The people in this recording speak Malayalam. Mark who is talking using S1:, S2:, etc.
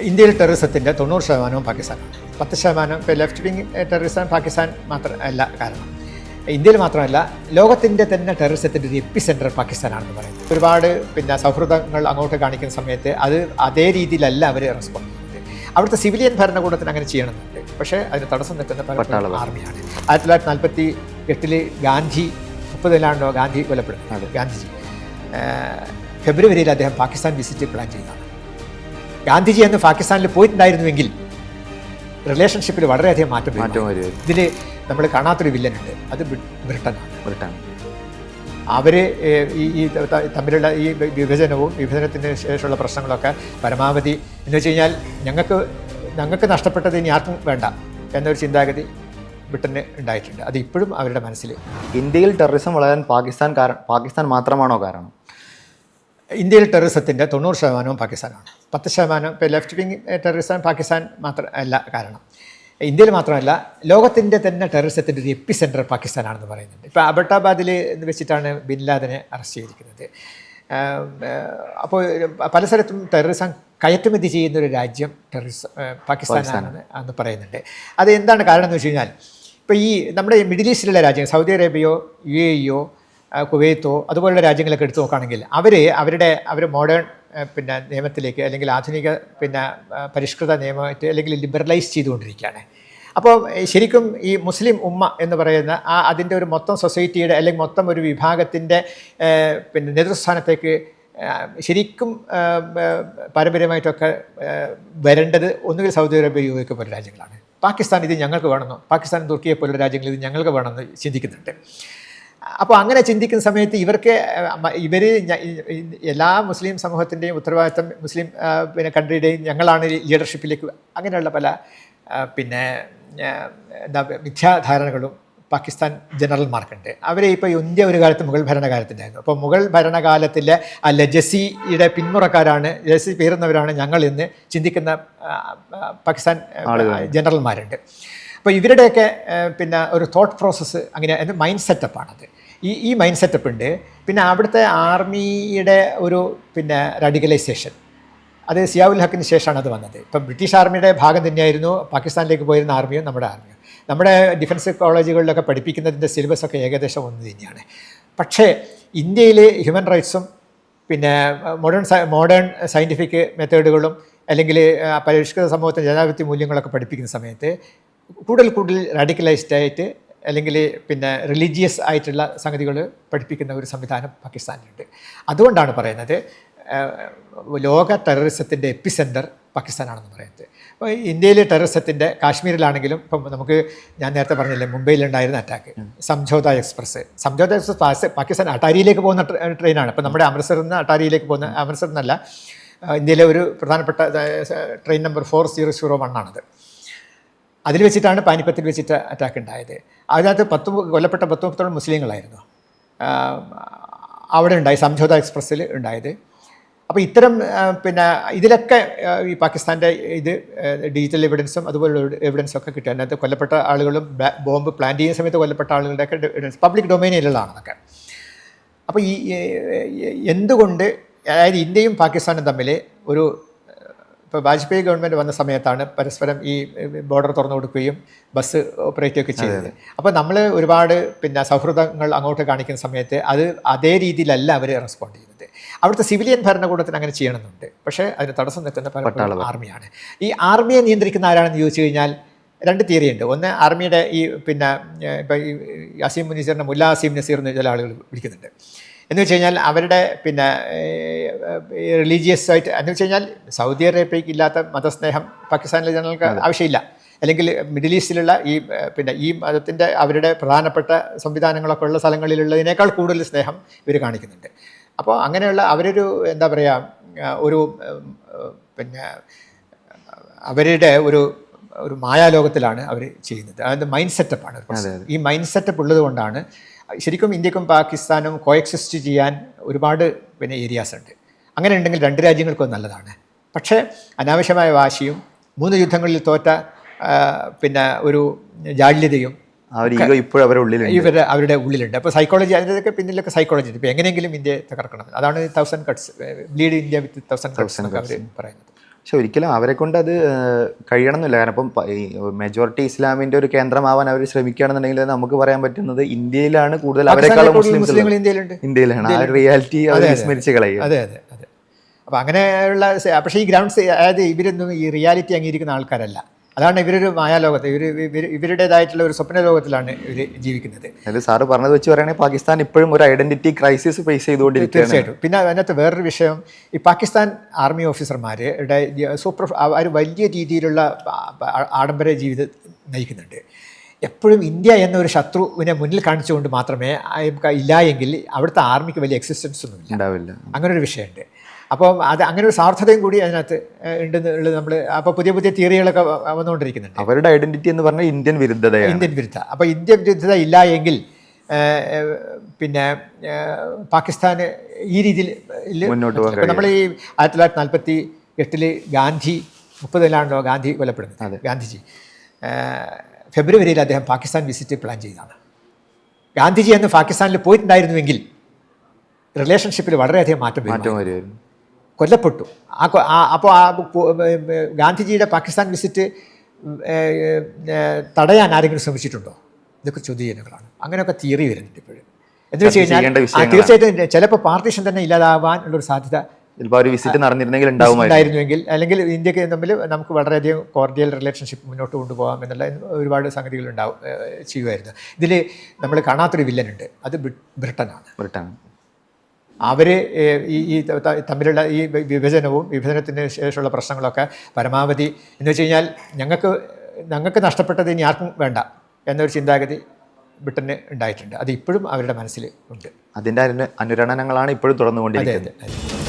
S1: ഇന്ത്യയിൽ ടെററിസത്തിന്റെ തൊണ്ണൂറ് ശതമാനവും പാകിസ്ഥാൻ. പത്ത് ശതമാനം ഇപ്പോൾ ലെഫ്റ്റ് വിങ് ടെററിസം പാകിസ്ഥാൻ മാത്രം അല്ല കാരണം. ഇന്ത്യയിൽ മാത്രമല്ല ലോകത്തിന്റെ തന്നെ ടെററിസത്തിന്റെ ഒരു എപ്പി സെന്റർ പാകിസ്ഥാനാണെന്ന് പറയുന്നത്. ഒരുപാട് പിന്നെ സൗഹൃദങ്ങൾ അങ്ങോട്ട് കാണിക്കുന്ന സമയത്ത് അത് അതേ രീതിയിലല്ല അവർ റെസ്പോണ്ട് ചെയ്യുന്നത്. അവിടുത്തെ സിവിലിയൻ ഭരണകൂടത്തിന് അങ്ങനെ ചെയ്യണമെന്നുണ്ട്. പക്ഷേ അതിന് തടസ്സം നിൽക്കുന്ന പല ആർമിയാണ് ആയിരത്തി തൊള്ളായിരത്തി നാൽപ്പത്തി എട്ടിൽ ഗാന്ധി മുപ്പതിലാണല്ലോ ഗാന്ധി കൊലപ്പെടുന്നത്. ഗാന്ധിജി. ഫെബ്രുവരിയിൽ അദ്ദേഹം പാകിസ്ഥാൻ വിസിറ്റ് പ്ലാൻ ചെയ്തതാണ് ഗാന്ധിജി എന്ന് പാകിസ്ഥാനിൽ പോയിട്ടുണ്ടായിരുന്നുവെങ്കിൽ റിലേഷൻഷിപ്പിൽ വളരെയധികം മാറ്റം.
S2: മാറ്റം വരും
S1: ഇതിൽ നമ്മൾ കാണാത്തൊരു വില്ലനുണ്ട് അത് ബ്രി- ബ്രിട്ടനാണ്.
S2: ബ്രിട്ടൻ
S1: അവർ ഈ ഈ തമ്മിലുള്ള ഈ വിഭജനവും വിഭജനത്തിന് ശേഷമുള്ള പ്രശ്നങ്ങളൊക്കെ പരമാവധി എന്ന് വെച്ച് കഴിഞ്ഞാൽ ഞങ്ങൾക്ക് ഞങ്ങൾക്ക് നഷ്ടപ്പെട്ടത് ഇനി ആർക്കും വേണ്ട എന്നൊരു ചിന്താഗതി ബ്രിട്ടന് ഉണ്ടായിട്ടുണ്ട്. അത് ഇപ്പോഴും അവരുടെ മനസ്സിൽ.
S2: ഇന്ത്യയിൽ ടെററിസം വളരാൻ പാകിസ്ഥാൻ കാരണം പാകിസ്ഥാൻ മാത്രമാണോ കാരണം?
S1: ഇന്ത്യയിൽ ടെററിസത്തിന്റെ തൊണ്ണൂറ് ശതമാനവും പാകിസ്ഥാനാണ്. പത്ത് ശതമാനം ഇപ്പോൾ ലെഫ്റ്റ് വിങ് ടെററിസം പാകിസ്ഥാൻ മാത്രം അല്ല കാരണം. ഇന്ത്യയിൽ മാത്രമല്ല ലോകത്തിന്റെ തന്നെ ടെററിസത്തിന്റെ ഒരു എപ്പി സെന്റർ പാകിസ്ഥാനാണെന്ന് പറയുന്നുണ്ട്. ഇപ്പോൾ അബട്ടാബാദിൽ എന്ന് വെച്ചിട്ടാണ് ബിൻ ലാദനെ അറസ്റ്റ് ചെയ്തിരിക്കുന്നത്. അപ്പോൾ പല സ്ഥലത്തും ടെററിസം കയറ്റുമതി ചെയ്യുന്ന ഒരു രാജ്യം ടെററിസം പാകിസ്ഥാനാണെന്ന് അന്ന് പറയുന്നുണ്ട്. അത് എന്താണ് കാരണം എന്ന് വെച്ച് കഴിഞ്ഞാൽ ഇപ്പോൾ ഈ നമ്മുടെ മിഡിൽ ഈസ്റ്റിലുള്ള രാജ്യങ്ങൾ സൗദി അറേബ്യയോ യു എ ഇയോ കുവൈത്തോ അതുപോലുള്ള രാജ്യങ്ങളൊക്കെ എടുത്തു നോക്കുകയാണെങ്കിൽ അവർ അവരുടെ അവർ മോഡേൺ പിന്നെ നിയമത്തിലേക്ക് അല്ലെങ്കിൽ ആധുനിക പിന്നെ പരിഷ്കൃത നിയമമായിട്ട് അല്ലെങ്കിൽ ലിബറലൈസ് ചെയ്തുകൊണ്ടിരിക്കുകയാണ്. അപ്പോൾ ശരിക്കും ഈ മുസ്ലിം ഉമ്മ എന്ന് പറയുന്ന ആ അതിന്റെ ഒരു മൊത്തം സൊസൈറ്റിയുടെ അല്ലെങ്കിൽ മൊത്തം ഒരു വിഭാഗത്തിന്റെ പിന്നെ നേതൃസ്ഥാനത്തേക്ക് ശരിക്കും പാരമ്പര്യമായിട്ടൊക്കെ വരേണ്ടത് ഒന്നുകിൽ സൗദി അറേബ്യ യു എക്ക് പോലെ രാജ്യങ്ങളാണ്. പാകിസ്ഥാൻ ഇത് ഞങ്ങൾക്ക് വേണമെന്നോ പാകിസ്ഥാൻ തുർക്കിയെ പോലുള്ള രാജ്യങ്ങൾ ഇത് ഞങ്ങൾക്ക് വേണമെന്ന് ചിന്തിക്കുന്നുണ്ട്. അപ്പോൾ അങ്ങനെ ചിന്തിക്കുന്ന സമയത്ത് ഇവർക്ക് ഇവർ എല്ലാ മുസ്ലിം സമൂഹത്തിന്റെയും ഉത്തരവാദിത്തം മുസ്ലിം പിന്നെ കൺട്രിയുടെയും ഞങ്ങളാണ് ലീഡർഷിപ്പിലേക്ക് അങ്ങനെയുള്ള പല പിന്നെ എന്താ മിഥ്യാധാരണകളും പാകിസ്ഥാൻ ജനറൽമാർക്കുണ്ട്. അവരെ ഇപ്പോൾ ഇന്ത്യ ഒരു കാലത്ത് മുഗൾ ഭരണകാലത്തിന്റെയായിരുന്നു അപ്പോൾ മുഗൾ ഭരണകാലത്തിലെ അല്ല ജസിയുടെ പിന്മുറക്കാരാണ് ജസി പേരുന്നവരാണ് ഞങ്ങൾ ഇന്ന് ചിന്തിക്കുന്ന പാകിസ്ഥാൻ ജനറൽമാരുണ്ട്. അപ്പോൾ ഇവരുടെയൊക്കെ പിന്നെ ഒരു തോട്ട് പ്രോസസ്സ് അങ്ങനെ അതിന്റെ മൈൻഡ് സെറ്റപ്പാണത് ഈ ഈ മൈൻഡ് സെറ്റപ്പ് ഉണ്ട്. പിന്നെ അവിടുത്തെ ആർമിയുടെ ഒരു പിന്നെ റാഡിക്കലൈസേഷൻ അത് സിയാവുൽ ഹക്കിന് ശേഷമാണ് അത് വന്നത്. ഇപ്പം ബ്രിട്ടീഷ് ആർമിയുടെ ഭാഗം തന്നെയായിരുന്നു. പാകിസ്ഥാനിലേക്ക് പോയിരുന്ന ആർമിയും നമ്മുടെ ആർമിയും നമ്മുടെ ഡിഫൻസ് കോളേജുകളിലൊക്കെ പഠിപ്പിക്കുന്നതിന്റെ സിലബസൊക്കെ ഏകദേശം ഒന്ന് തന്നെയാണ്. പക്ഷേ ഇന്ത്യയിൽ ഹ്യൂമൻ റൈറ്റ്സും പിന്നെ മോഡേൺ മോഡേൺ സയന്റിഫിക് മെത്തേഡുകളും അല്ലെങ്കിൽ പരിഷ്കൃത സമൂഹത്തിന്റെ ജനാധിപത്യ മൂല്യങ്ങളൊക്കെ പഠിപ്പിക്കുന്ന സമയത്ത് കൂടുതൽ കൂടുതൽ റാഡിക്കലൈസ്ഡ് ആയിട്ട് അല്ലെങ്കിൽ പിന്നെ റിലീജിയസ് ആയിട്ടുള്ള സംഗതികൾ പഠിപ്പിക്കുന്ന ഒരു സംവിധാനം പാകിസ്ഥാനിലുണ്ട്. അതുകൊണ്ടാണ് പറയുന്നത് ലോക ടെററിസത്തിന്റെ എപ്പി സെന്റർ പാകിസ്ഥാനാണെന്ന് പറയുന്നത്. അപ്പോൾ ഇന്ത്യയിലെ ടെററിസത്തിന്റെ കാശ്മീരിലാണെങ്കിലും ഇപ്പം നമുക്ക് ഞാൻ നേരത്തെ പറഞ്ഞില്ലേ മുംബൈയിലുണ്ടായിരുന്ന attack Samjhauta express. Samjhauta express pass Pakistan അട്ടാരിയിലേക്ക് പോകുന്ന ട്രെയിനാണ് ഇപ്പം നമ്മുടെ അമൃത്സറിൽ നിന്ന് അട്ടാരിയിലേക്ക് പോകുന്ന അമൃത്സറിൽ നിന്നല്ല ഇന്ത്യയിലെ ഒരു പ്രധാനപ്പെട്ട train number four zero zero one ആണത്. അതിൽ വെച്ചിട്ടാണ് പാനിപ്പത്തിൽ വെച്ചിട്ട് അറ്റാക്ക് ഉണ്ടായത്. അതിനകത്ത് പത്ത് കൊല്ലപ്പെട്ട പത്ത് മുപ്പത്തോളം മുസ്ലിങ്ങളായിരുന്നു അവിടെ ഉണ്ടായി സംഝോത എക്സ്പ്രസ്സിൽ ഉണ്ടായത്. അപ്പോൾ ഇത്തരം പിന്നെ ഇതിലൊക്കെ ഈ പാകിസ്ഥാന്റെ ഇത് ഡിജിറ്റൽ എവിഡൻസും അതുപോലുള്ള എവിഡൻസും ഒക്കെ കിട്ടും. അതിനകത്ത് കൊല്ലപ്പെട്ട ആളുകളും ബോംബ് പ്ലാൻ ചെയ്യുന്ന സമയത്ത് കൊല്ലപ്പെട്ട ആളുകളുടെയൊക്കെ എവിഡൻസ് പബ്ലിക് ഡൊമൈനിലുള്ളതാണെന്നൊക്കെ അപ്പോൾ ഈ- എന്തുകൊണ്ട് അതായത് ഇന്ത്യയും പാകിസ്ഥാനും തമ്മിൽ ഒരു ഇപ്പോൾ വാജ്പേയി ഗവൺമെന്റ് വന്ന സമയത്താണ് പരസ്പരം ഈ ബോർഡർ തുറന്നു കൊടുക്കുകയും ബസ് ഓപ്പറേറ്റ് ഒക്കെ ചെയ്തത്. അപ്പോൾ നമ്മൾ ഒരുപാട് പിന്നെ സൗഹൃദങ്ങൾ അങ്ങോട്ട് കാണിക്കുന്ന സമയത്ത് അത് അതേ രീതിയിലല്ല അവർ റെസ്പോണ്ട് ചെയ്യുന്നത്. അവിടുത്തെ സിവിലിയൻ ഭരണകൂടത്തിന് അങ്ങനെ ചെയ്യണമെന്നുണ്ട്. പക്ഷേ അതിന് തടസ്സം നിൽക്കുന്ന ആർമിയാണ്. ഈ ആർമിയെ നിയന്ത്രിക്കുന്ന ആരാണെന്ന് ചോദിച്ചു കഴിഞ്ഞാൽ രണ്ട് തിയറി ഉണ്ട്. ഒന്ന് ആർമിയുടെ ഈ പിന്നെ ഇപ്പം ഈ അസീം മുനീസറിനെ മുല്ല അസീം നസീർ എന്ന് ചില ആളുകൾ വിളിക്കുന്നുണ്ട്. എന്ന് വെച്ച് കഴിഞ്ഞാൽ അവരുടെ പിന്നെ റിലീജിയസ് ആയിട്ട് എന്ന് വെച്ച് കഴിഞ്ഞാൽ സൗദി അറേബ്യയ്ക്ക് ഇല്ലാത്ത മതസ്നേഹം പാകിസ്ഥാനിലെ ജനങ്ങൾക്ക് ആവശ്യമില്ല. അല്ലെങ്കിൽ മിഡിൽ ഈസ്റ്റിലുള്ള ഈ പിന്നെ ഈ മതത്തിന്റെ അവരുടെ പ്രധാനപ്പെട്ട സംവിധാനങ്ങളൊക്കെ ഉള്ള സ്ഥലങ്ങളിലുള്ളതിനേക്കാൾ കൂടുതൽ സ്നേഹം ഇവർ കാണിക്കുന്നുണ്ട്. അപ്പോൾ അങ്ങനെയുള്ള അവരൊരു എന്താ പറയുക ഒരു പിന്നെ അവരുടെ ഒരു ഒരു മായാലോകത്തിലാണ് അവർ ചെയ്യുന്നത്. അതായത് മൈൻഡ് സെറ്റപ്പാണ്. ഈ മൈൻഡ് സെറ്റപ്പ് ഉള്ളത് കൊണ്ടാണ് ശരിക്കും ഇന്ത്യക്കും പാകിസ്ഥാനും കോഎക്സിസ്റ്റ് ചെയ്യാൻ ഒരുപാട് പിന്നെ ഏരിയാസ് ഉണ്ട്. അങ്ങനെ ഉണ്ടെങ്കിൽ രണ്ട് രാജ്യങ്ങൾക്കും നല്ലതാണ്. പക്ഷേ അനാവശ്യമായ വാശിയും മൂന്ന് യുദ്ധങ്ങളിൽ തോറ്റ പിന്നെ ഒരു ജാള്യതയും
S2: ഇപ്പോഴും അവരുടെ
S1: ഇവരുടെ അവരുടെ ഉള്ളിലുണ്ട്. അപ്പോൾ സൈക്കോളജി അതിന്റെതൊക്കെ പിന്നിലൊക്കെ സൈക്കോളജി ഇപ്പോൾ എങ്ങനെയെങ്കിലും ഇന്ത്യയെ തകർക്കണം. അതാണ് thousand cuts bleed India with thousand cuts എന്നൊക്കെ അവർ പറയുന്നത്.
S2: പക്ഷെ ഒരിക്കലും അവരെ കൊണ്ട് അത് കഴിയണമെന്നില്ല. കാരണം ഇപ്പം മെജോറിറ്റി ഇസ്ലാമിന്റെ ഒരു കേന്ദ്രമാവാൻ അവർ ശ്രമിക്കുകയാണെന്നുണ്ടെങ്കിൽ നമുക്ക് പറയാൻ പറ്റുന്നത് ഇന്ത്യയിലാണ് കൂടുതൽ അവരെക്കാളും മുസ്ലിംസ് ഇന്ത്യയിലാണ്. ആ റിയാലിറ്റി അവർ വിസ്മരിച്ച് കളയുക.
S1: അതെ അതെ അതെ. അപ്പം അങ്ങനെയുള്ള പക്ഷേ ഈ ഗ്രൗണ്ട്സ് അതായത് ഇവരൊന്നും ഈ റിയാലിറ്റി അംഗീകരിക്കുന്ന ആൾക്കാരല്ല. അതാണ് ഇവരൊരു മായാലോകത്ത് ഇവർ ഇവരുടേതായിട്ടുള്ള ഒരു സ്വപ്ന ലോകത്തിലാണ് ഇവർ ജീവിക്കുന്നത്.
S2: അതായത് സാറ് പറഞ്ഞത് വെച്ച് പറയുകയാണെങ്കിൽ പാകിസ്ഥാൻ ഇപ്പോഴും ഒരു ഐഡന്റിറ്റി ക്രൈസിസ് ഫേസ് ചെയ്തുകൊണ്ടിരിക്കുകയാണ്.
S1: തീർച്ചയായിട്ടും. പിന്നെ അതിനകത്ത് വേറൊരു വിഷയം ഈ പാകിസ്ഥാൻ ആർമി ഓഫീസർമാരുടെ സൂപ്പർ അവർ വലിയ രീതിയിലുള്ള ആഡംബര ജീവിതം നയിക്കുന്നുണ്ട്. എപ്പോഴും ഇന്ത്യ എന്നൊരു ശത്രുവിനെ മുന്നിൽ കാണിച്ചുകൊണ്ട് മാത്രമേ ഇല്ലായെങ്കിൽ ഇല്ല എങ്കിൽ അവിടുത്തെ ആർമിക്ക് വലിയ എക്സിസ്റ്റൻസ് ഒന്നുമില്ല.
S2: ഉണ്ടാവില്ല.
S1: അങ്ങനെ ഒരു വിഷയമുണ്ട്. അപ്പം അത് അങ്ങനെ ഒരു സാർത്ഥതയും കൂടി അതിനകത്ത് ഉണ്ടെന്ന് ഉള്ളത് നമ്മൾ അപ്പോൾ പുതിയ പുതിയ തിയറികളൊക്കെ വന്നുകൊണ്ടിരിക്കുന്നുണ്ട്.
S2: അവരുടെ ഐഡന്റിറ്റി എന്ന് പറഞ്ഞാൽ ഇന്ത്യൻ വിരുദ്ധതയാണ്.
S1: ഇന്ത്യൻ വിരുദ്ധ. അപ്പോൾ ഇന്ത്യൻ വിരുദ്ധത ഇല്ല എങ്കിൽ പിന്നെ പാകിസ്ഥാന് ഈ രീതിയിൽ
S2: മുന്നോട്ട് പോകാൻ
S1: നമ്മൾ ഈ ആയിരത്തി തൊള്ളായിരത്തി നാൽപ്പത്തി എട്ടിൽ ഗാന്ധി മുപ്പതിലാണല്ലോ ഗാന്ധി കൊല്ലപ്പെടുന്നത്. ഗാന്ധിജി. ഫെബ്രുവരിയിൽ അദ്ദേഹം പാകിസ്ഥാൻ വിസിറ്റ് പ്ലാൻ ചെയ്തതാണ്. ഗാന്ധിജി അന്ന് പാകിസ്ഥാനിൽ പോയിട്ടുണ്ടായിരുന്നുവെങ്കിൽ റിലേഷൻഷിപ്പിൽ വളരെയധികം മാറ്റം
S2: മാറ്റം വരുമായിരുന്നു.
S1: കൊല്ലപ്പെട്ടു. ആ അപ്പോൾ ആ ഗാന്ധിജിയുടെ പാകിസ്ഥാൻ വിസിറ്റ് തടയാൻ ആരെങ്കിലും ശ്രമിച്ചിട്ടുണ്ടോ? ഇതൊക്കെ ചോദ്യചിഹ്നങ്ങളാണ്. അങ്ങനെയൊക്കെ തിയറി വരുന്നുണ്ട് ഇപ്പോഴും. എന്ന് വെച്ച് കഴിഞ്ഞാൽ. തീർച്ചയായിട്ടും ചിലപ്പോൾ പാർട്ടീഷൻ തന്നെ ഇല്ലാതാവാൻ ഉള്ളൊരു സാധ്യത
S2: ഒരു വിസിറ്റ് നടന്നിരുന്നെങ്കിൽ
S1: ഉണ്ടായിരുന്നുവെങ്കിൽ അല്ലെങ്കിൽ ഇന്ത്യയ്ക്ക് തമ്മിൽ നമുക്ക് വളരെയധികം കോർഡിയൽ റിലേഷൻഷിപ്പ് മുന്നോട്ട് കൊണ്ടുപോകാം എന്നുള്ള ഒരുപാട് സംഗതികൾ ഉണ്ടാവും ചെയ്യുമായിരുന്നു. ഇതിൽ നമ്മൾ കാണാത്തൊരു വില്ലനുണ്ട്. അത് ബ്രിട്ടനാണ്.
S2: ബ്രിട്ടനാണ്.
S1: അവർ ഈ ഈ തമ്മിലുള്ള ഈ വിഭജനവും വിഭജനത്തിന് ശേഷമുള്ള പ്രശ്നങ്ങളൊക്കെ പരമാവധി എന്ന് വെച്ച് കഴിഞ്ഞാൽ ഞങ്ങൾക്ക് ഞങ്ങൾക്ക് നഷ്ടപ്പെട്ടത് ഇനി ആർക്കും വേണ്ട എന്നൊരു ചിന്താഗതി ബ്രിട്ടന് ഉണ്ടായിട്ടുണ്ട്. അത് ഇപ്പോഴും അവരുടെ മനസ്സിൽ ഉണ്ട്.
S2: അതിന്റെ അനുരണനങ്ങളാണ് ഇപ്പോഴും തുടർന്നുകൊണ്ടിരിക്കുന്നത്.